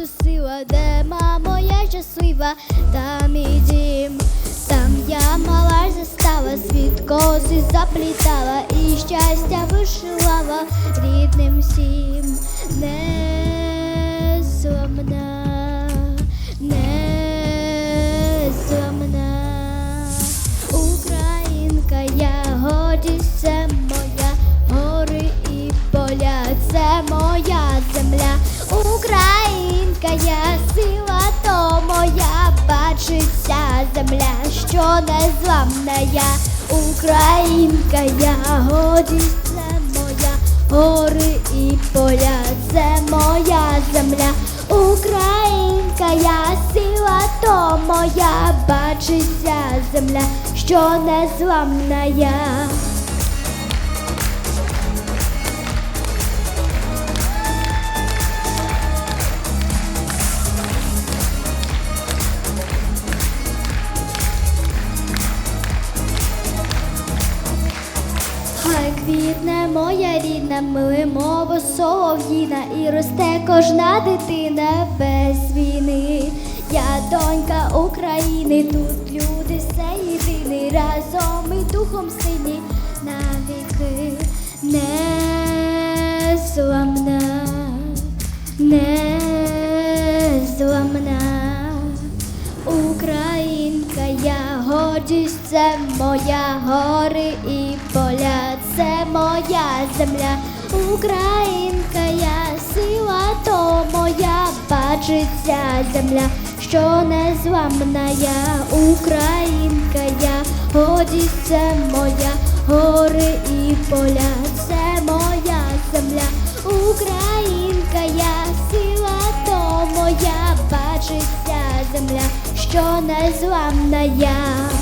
буду сила, де мамо, я щаслива, там і дім. Там я мала застала, світ коси заплітала і щастя вишивала рідним всім. Не зламна, не зламна. Українка, я гордість, Українка, я сила, то моя бачиться земля, що не зламна я. Українка, я гордість, це моя, гори і поля, це моя земля. Українка, я сила, то моя бачиться земля, що не зламна я. Моя рідна, миле мова солов'їна, і росте кожна дитина без війни. Я донька України, тут люди все єдині, разом і духом сині навіки не зламна, не зламна. Українка, я гордість, це моя гори і поля, це моя земля. Українка, я сила, то моя бачиться земля, що не зламна я, Українка, я гордість, це моя гори і поля, це моя земля. Українка, я сила, то моя бачиться земля, що не зламна я.